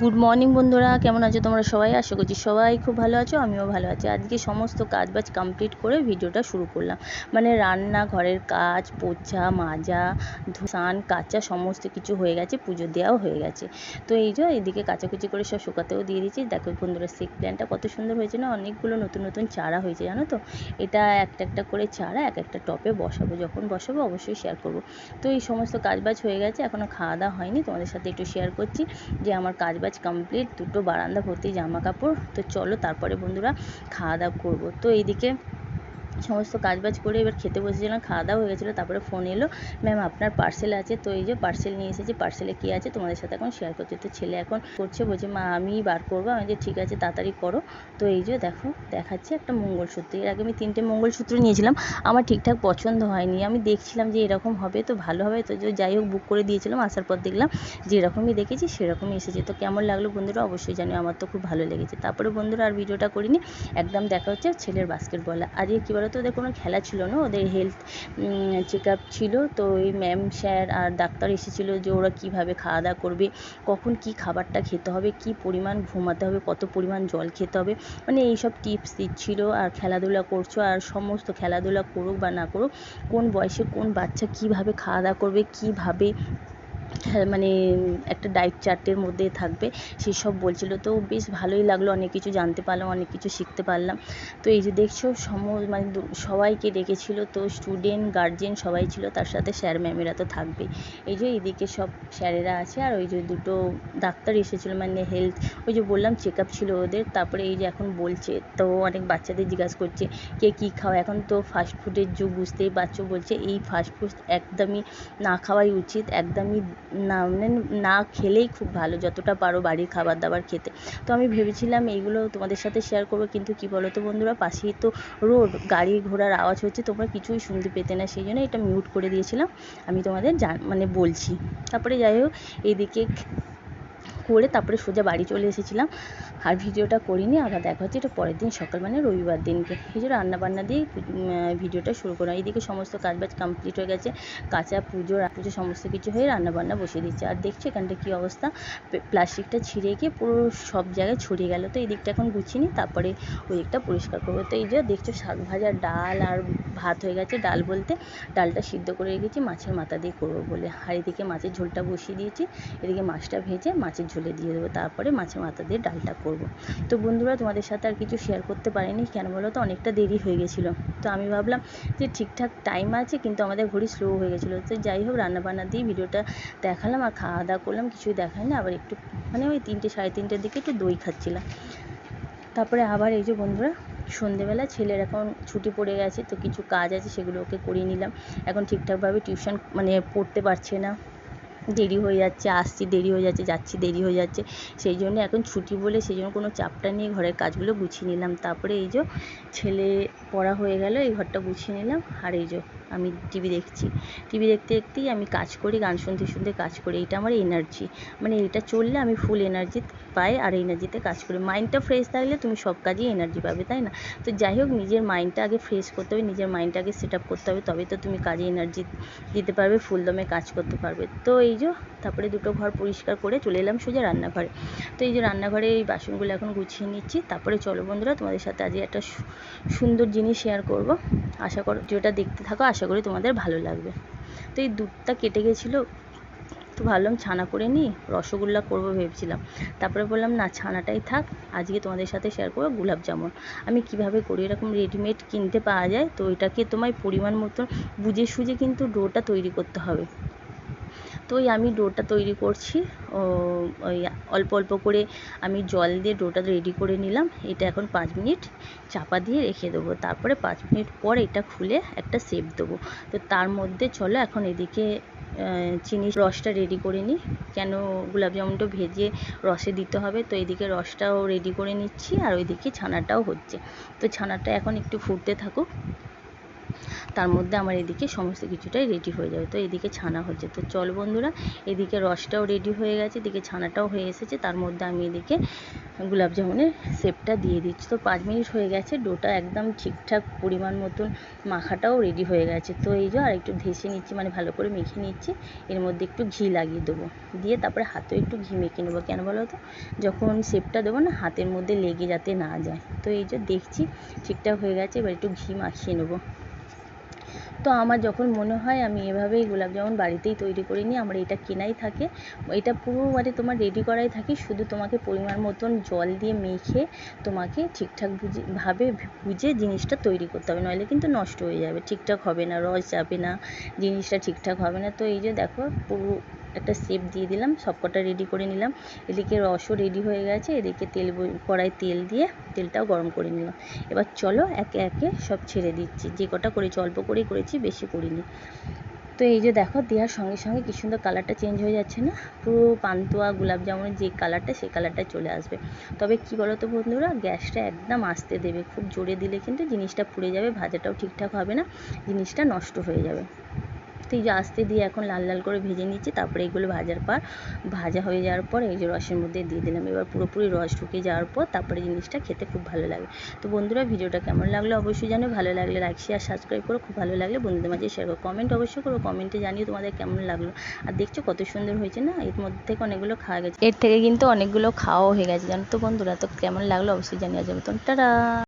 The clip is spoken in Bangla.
গুড মর্নিং বন্ধুরা। কেমন আছো তোমরা সবাই? আশা করছি সবাই খুব ভালো আছো, আমিও ভালো আছি। আজকে সমস্ত কাজ বাজ কমপ্লিট করে ভিডিওটা শুরু করলাম। মানে রান্না, ঘরের কাজ, পোছা, মাজা স্নান, কাচা সমস্ত কিছু হয়ে গেছে, পুজো দেওয়াও হয়ে গেছে। তো এই যে এদিকে কাচাকুচি করে সব শুকাতেও দিয়ে দিয়েছি। দেখো বন্ধুরা সিক প্ল্যানটা কত সুন্দর হয়েছে না? অনেকগুলো নতুন নতুন চারা হয়েছে, জানো তো? এটা একটা একটা করে চারা এক একটা টপে বসাবো। যখন বসাবো অবশ্যই শেয়ার করব। তো এই সমস্ত কাজ বাজ হয়ে গেছে এখনও খাওয়া দাওয়া হয়নি। তোমাদের সাথে একটু শেয়ার করছি যে আমার কাজ বাজ কমপ্লিট দুটো বারান্দা ভর্তি জামা কাপড় তো চলো তারপরে বন্ধুরা খাওয়া দাওয়া করব। তো এইদিকে সমস্ত কাজ বাজ করে এবার খেতে বসেছিলাম খাওয়া দাওয়া হয়ে গেছিল, তারপরে ফোন এলো ম্যাম আপনার পার্সেল আছে? তো এই যে পার্সেল নিয়ে এসেছি পার্সেলে কী আছে তোমাদের সাথে এখন শেয়ার করছি। তো ছেলে এখন করছে, বলছে, মা আমিই বার করব। আমি যে ঠিক আছে, তাড়াতাড়ি করো। তো এই যে দেখো, দেখাচ্ছে একটা মঙ্গলসূত্র। এর আগে আমি তিনটে মঙ্গলসূত্র নিয়েছিলাম, আমার ঠিকঠাক পছন্দ হয়নি। আমি দেখছিলাম যে এরকম হবে, তো ভালো হবে। তো যাই হোক বুক করে দিয়েছিলাম, আসার পর দেখলাম যেরকমই দেখেছি, সেরকমই এসেছে। তো কেমন লাগল বন্ধুরা, অবশ্যই জানি আমার তো খুব ভালো লেগেছে। তারপরে বন্ধুরা আর ভিডিওটা করিনি, একদম দেখা হচ্ছে ছেলের বাস্কেটবল আর কী বলো তো ওদের কোনো খেলা ছিল না, ওদের হেলথ চেক আপ ছিল। তো ওই ম্যাম স্যার আর ডাক্তার এসেছিল যে ওরা কীভাবে খাওয়া দাওয়া করবে, কখন কী খাবারটা খেতে হবে, কী পরিমাণ ঘুমাতে হবে, কত পরিমাণ জল খেতে হবে। মানে এইসব টিপস দিচ্ছিল আর খেলাধুলা করছ আর সমস্ত খেলাধুলা করুক বা না করুক, কোন বয়সে কোন বাচ্চা কীভাবে খাওয়া দাওয়া করবে, কীভাবে মানে একটা ডায়েট চার্টের মধ্যে থাকবে সেসব বলছিল। তো বেশ ভালোই লাগল, অনেক কিছু জানতে পারলাম, অনেক কিছু শিখতে পারলাম। তো এই যে দেখছ, সম মানে সবাইকে ডেকেছিল তো স্টুডেন্ট গার্জেন সবাই ছিল, তার সাথে স্যার ম্যামেরা তো থাকবেই এই যে এদিকে সব স্যারেরা আছে, আর ওই যে দুটো ডাক্তার এসেছিল মানে হেলথ ওই যে বললাম চেক আপ ছিল ওদের, তারপরে এই যে এখন বলছে, তো অনেক বাচ্চাদের জিজ্ঞাসা করছে, কে কী খাওয়া এখন তো ফাস্ট ফুডের যুগ, বুঝতেই পারছ, বলছে, এই ফাস্ট ফুড একদমই না খাওয়াই উচিত, একদমই না মানে না খেলেই খুব ভালো, যতটা পারো বাড়ির খাবার দাবার খেতে। তো আমি ভেবেছিলাম এইগুলো তোমাদের সাথে শেয়ার করব, কিন্তু কি বলো তো বন্ধুরা, পাশেই তো রোড গাড়ি ঘোড়ার আওয়াজ হচ্ছে, তোমরা কিছুই শুনতে পেতে না, সেই জন্য এটা মিউট করে দিয়েছিলাম। আমি তোমাদের জান মানে বলছি। তারপরে যাই হোক, এইদিকে করে তারপরে সোজা বাড়ি চলে এসেছিলাম। আর ভিডিওটা করিনি, আবার দেখা হচ্ছে, এটা পরের দিন সকাল মানে রবিবার দিনকে। এই যে রান্না বান্না দিয়ে ভিডিওটা শুরু করলাম। এইদিকে সমস্ত কাজবাজ কমপ্লিট হয়ে গেছে। কাঁচা পুজো পুজো সমস্ত কিছু হয়ে রান্না বান্না বসিয়ে দিচ্ছে। আর দেখছ এখানটা কী অবস্থা? প্লাস্টিকটা ছিঁড়ে গিয়ে পুরো সব জায়গায় ছড়িয়ে গেল। তো এই দিকটা এখন গুছিয়ে নিই, তারপরে ওই দিকটা পরিষ্কার করব। তো এই যে দেখছ শাক ভাজা, ডাল আর ভাত হয়ে গেছে। ডাল বলতে ডালটা সিদ্ধ করে রেখেছি, মাছের মাথা দিয়ে করব বলে। আর এদিকে মাছের ঝোলটা বসিয়ে দিয়েছি। এদিকে মাছটা ভেজে মাছের ঝোলে দিয়ে দেবো, তারপরে মাছের মাথা দিয়ে ডালটা করব। তো বন্ধুরা, তোমাদের সাথে আর কিছু শেয়ার করতে পারিনি, কেন বলো তো? অনেকটা দেরি হয়ে গেছিল। তো আমি ভাবলাম যে ঠিকঠাক টাইম আছে, কিন্তু আমাদের ঘড়ি স্লো হয়ে গেছিল। তো যাই হোক, রান্নাবান্না দিয়ে ভিডিওটা দেখালাম আর খাওয়া দাওয়া করলাম, কিছুই দেখায় না। আবার একটু মানে ওই তিনটে, সাড়ে তিনটের দিকে একটু দই খাচ্ছিলাম। তারপরে আবার এই যে বন্ধুরা, সন্ধেবেলা ছেলের এখন ছুটি পড়ে গেছে, তো কিছু কাজ আছে, সেগুলো ওকে করিয়ে নিলাম। এখন ঠিকঠাকভাবে টিউশন মানে পড়তে পারছে না। দেরি হয়ে যাচ্ছে, আসছি দেরি হয়ে যাচ্ছে, যাচ্ছি দেরি হয়ে যাচ্ছে। সেই জন্য এখন ছুটি বলে সেই জন্য কোনো চাপটা নিয়ে ঘরের কাজগুলো গুছিয়ে নিলাম। তারপরে এই যে ছেলে পড়া হয়ে গেল, এই ঘরটা গুছিয়ে নিলাম। আর এই যে আমি টিভি দেখছি। টিভি দেখতে দেখতেই আমি কাজ করি, গান শুনতে শুনতে কাজ করি। এটা আমার এনার্জি মানে এটা চললে আমি ফুল এনার্জি পাই আর এনার্জিতে কাজ করি। মাইন্ডটা ফ্রেশ থাকলে তুমি সব কাজেই এনার্জি পাবে, তাই না? তো যাই হোক, নিজের মাইন্ডটা আগে ফ্রেশ করতে হবে, নিজের মাইন্ডটা আগে সেট আপ করতে হবে তবে তো তুমি কাজে এনার্জি দিতে পারবে ফুল দমে কাজ করতে পারবে। তো এই যে, তারপরে দুটো ঘর পরিষ্কার করে চলে এলাম সোজা রান্নাঘরে। তো এই যে রান্নাঘরে এই বাসনগুলো এখন গুছিয়ে নিচ্ছি। তারপরে চলো বন্ধুরা, তোমাদের সাথে আজকে একটা সুন্দর জিনিস শেয়ার করব। আশা করো, যেটা দেখতে থাকো আশা করি তোমাদের ভালো লাগবে। তো এই দুধটা কেটে গেছিল, তো ভাবলাম ছানা করে নিই, রসগোল্লা করব ভেবেছিলাম। তারপরে বললাম, না, ছানাটাই থাক, আজকে তোমাদের সাথে শেয়ার করব গুলাব জামুন। আমি কীভাবে করি, এরকম রেডিমেড কিনতে পাওয়া যায়, তো এটাকে তোমায় পরিমাণ মতো বুঝে সুঝে কিন্তু ডোটা তৈরি করতে হবে। তো ওই আমি ডোটা তৈরি করছি। ও, ওই অল্প অল্প করে আমি জল দিয়ে ডোটা রেডি করে নিলাম। এটা এখন পাঁচ মিনিট চাপা দিয়ে রেখে দেবো। তারপরে পাঁচ মিনিট পর এটা খুলে একটা শেপ দেবো। তো তার মধ্যে চলো এখন এদিকে চিনির রসটা রেডি করে নিই। কেন জামুনটা ভেজে রসে দিতে হবে? তো এদিকে রসটাও রেডি করে নিচ্ছি আর ওইদিকে ছানাটাও হচ্ছে। তো ছানাটা এখন একটু ফুটতে থাকুক। তার মধ্যে আমার এদিকে সমস্ত কিছুটাই রেডি হয়ে যাবে। তো এদিকে ছানা হচ্ছে। তো চল বন্ধুরা, এদিকে রসটাও রেডি হয়ে গেছে, এদিকে ছানাটাও হয়ে এসেছে। তার মধ্যে আমি এদিকে জামুনের শেপটা দিয়ে দিচ্ছি। তো পাঁচ মিনিট হয়ে গেছে, ডোটা একদম ঠিকঠাক পরিমাণ মতন মাখাটাও রেডি হয়ে গেছে। তো এই যে আর একটু ঘেসে নিচ্ছি মানে ভালো করে মেখে নিচ্ছি। এর মধ্যে একটু ঘি লাগিয়ে দেবো। দিয়ে তারপরে হাতেও একটু ঘি মেখে নেব। কেন বলো তো? যখন শেপটা দেবো না, হাতের মধ্যে লেগে যাতে না যায়। তো এই যে দেখছি, ঠিকঠাক হয়ে গেছে। এবার একটু ঘি মাখিয়ে নেব। তো আমার যখন মনে হয় আমি এভাবেই গোলাপ জামুন বাড়িতেই তৈরি করে নিই, আমার এটা কেনাই থাকে। এটা পুরো মানে তোমার রেডি করাই থাকে, শুধু তোমাকে পরিমাণ মতন জল দিয়ে মেখে তোমাকে ঠিকঠাক বুঝে, ভাবে বুঝে জিনিসটা তৈরি করতে হবে। নইলে কিন্তু নষ্ট হয়ে যাবে, ঠিকঠাক হবে না, রস যাবে না, জিনিসটা ঠিকঠাক হবে না। তো এই যে দেখো পুরো একটা শেপ দিয়ে দিলাম, সবকটা রেডি করে নিলাম। এদিকে রসও রেডি হয়ে গেছে, এদিকে তেল কড়াই তেল দিয়ে তেলটাও গরম করে নিলাম। এবার চলো একে একে সব ছেড়ে দিচ্ছি। যে কটা করেছি, অল্প করেই করেছি, বেশি করিনি। তো এই যে দেখো, দেওয়ার সঙ্গে সঙ্গে কি সুন্দর কালারটা চেঞ্জ হয়ে যাচ্ছে না? পুরো পান্তুয়া, গোলাপ জামুনের যে কালারটা সেই কালারটা চলে আসবে। তবে কি বলো তো বন্ধুরা, গ্যাসটা একদম আস্তে দেবে। খুব জোরে দিলে কিন্তু জিনিসটা পুড়ে যাবে, ভাজাটাও ঠিকঠাক হবে না, জিনিসটা নষ্ট হয়ে যাবে। তো এই যে আস্তে দিয়ে এখন লাল লাল করে ভেজে নিচ্ছি, তারপরে এগুলো ভাজার পর, ভাজা হয়ে যাওয়ার পর এই যে রসের মধ্যে দিয়ে দিলাম। এবার পুরোপুরি রস ঢুকে যাওয়ার পর তারপরে জিনিসটা খেতে খুব ভালো লাগে। তো বন্ধুরা, ভিডিওটা কেমন লাগল অবশ্যই জানো ভালো লাগলে লাইক শেয়ার সাবস্ক্রাইব করো। খুব ভালো লাগলে বন্ধুদের মাঝে শেয়ার করো। কমেন্ট অবশ্যই করো। কমেন্টে জানিয়ে তোমাদের কেমন লাগল। আর দেখছ কত সুন্দর হয়েছে না? এর মধ্যে থেকে অনেকগুলো খাওয়া গেছে। এর থেকে কিন্তু অনেকগুলো খাওয়াও হয়ে গেছে। জানো তো বন্ধুরা, তো কেমন লাগল অবশ্যই জানিয়ে যাবে তো টাটা!